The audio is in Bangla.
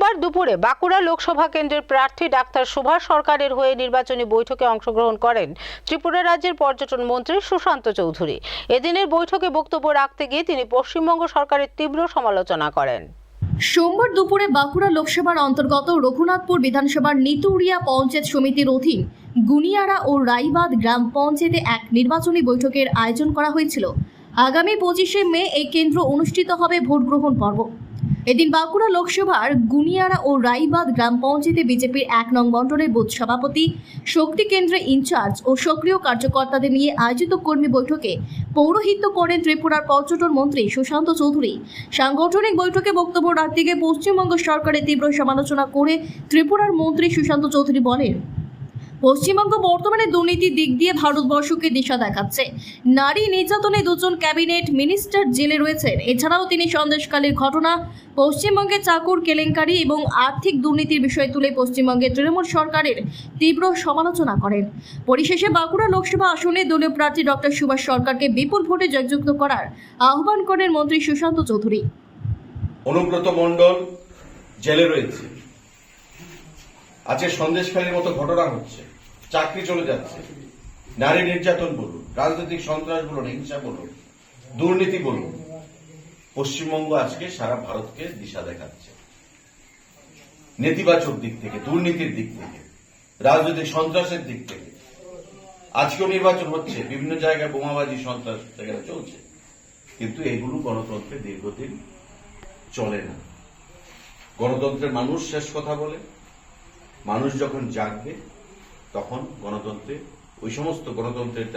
সোমবার দুপুরে বাঁকুড়া লোকসভা কেন্দ্রের প্রার্থী ডাক্তার সুভাষ সরকারের হয়ে নির্বাচনী বৈঠকে অংশগ্রহণ করেন ত্রিপুরা রাজ্যের পর্যটন মন্ত্রী সুশান্ত চৌধুরী। এদিনের বৈঠকে বক্তব্য রাখতে গিয়ে তিনি পশ্চিমবঙ্গ সরকারের তীব্র সমালোচনা করেন। সোমবার দুপুরে বাঁকুড়া লোকসভার অন্তর্গত রঘুনাথপুর বিধানসভার নিতুরিয়া পঞ্চায়েত সমিতির অধীন গুনিয়ারা ও রাইবাদ গ্রাম পঞ্চায়েতে এক নির্বাচনী বৈঠকের আয়োজন করা হয়েছিল। আগামী পঁচিশে মে এই কেন্দ্র অনুষ্ঠিত হবে ভোট গ্রহণ পর্ব। এদিন বাঁকুড়া লোকসভার গুনিয়ারা ও রাইবাদ গ্রাম পঞ্চায়েতে বিজেপির এক নং মণ্ডলের বুথ সভাপতি, শক্তি কেন্দ্রের ইনচার্জ ও সক্রিয় কার্যকর্তাদের নিয়ে আয়োজিত কর্মী বৈঠকে পৌরোহিত্য করেন ত্রিপুরার পর্যটন মন্ত্রী সুশান্ত চৌধুরী। সাংগঠনিক বৈঠকে বক্তব্য রাখতে গিয়ে পশ্চিমবঙ্গ সরকারের তীব্র সমালোচনা করে ত্রিপুরার মন্ত্রী সুশান্ত চৌধুরী বলেন পশ্চিমবঙ্গ বর্তমানে দুর্নীতির দিক দিয়ে ভারতবর্ষকে দিশা দেখাচ্ছে। নারী নির্যাতনে দুজন ক্যাবিনেট মিনিস্টার জেলে রয়েছেন। এছাড়াও তিনি সন্দেশকালের ঘটনা, পশ্চিমবঙ্গে চাকুর কেলেঙ্কারি এবং আর্থিক দুর্নীতির বিষয় তুলে পশ্চিমবঙ্গের তৃণমূল সরকারের তীব্র সমালোচনা করেন। পরিশেষে বাঁকুড়া লোকসভা আসনে দলীয় প্রার্থী ডক্টর সুভাষ সরকারকে বিপুল ভোটে জয়যুক্ত করার আহ্বান করেন মন্ত্রী সুশান্ত চৌধুরী। অনুব্রত মণ্ডল জেলে রয়েছে। আজকে সন্দেশখালীর মতো ঘটনা হচ্ছে চাকরি চলে যাচ্ছে। নারী নির্যাতন বলুন, রাজনৈতিক সন্ত্রাস বলুন, হিংসা বলুন, দুর্নীতি বলুন, পশ্চিমবঙ্গ আজকে সারা ভারতকে দিশা দেখাচ্ছে। নেতিবাচক দিক থেকে, দুর্নীতির দিক থেকে, রাজনৈতিক সন্ত্রাসের দিক থেকে। আজকেও নির্বাচন হচ্ছে, বিভিন্ন জায়গায় বোমাবাজি, সন্ত্রাস চলছে। কিন্তু এগুলো গণতন্ত্রে দীর্ঘদিন চলে না। গণতন্ত্রের মানুষ শেষ কথা বলে। মানুষ যখন জাগবে তখন গণতন্ত্রে ওই সমস্ত গণতন্ত্রের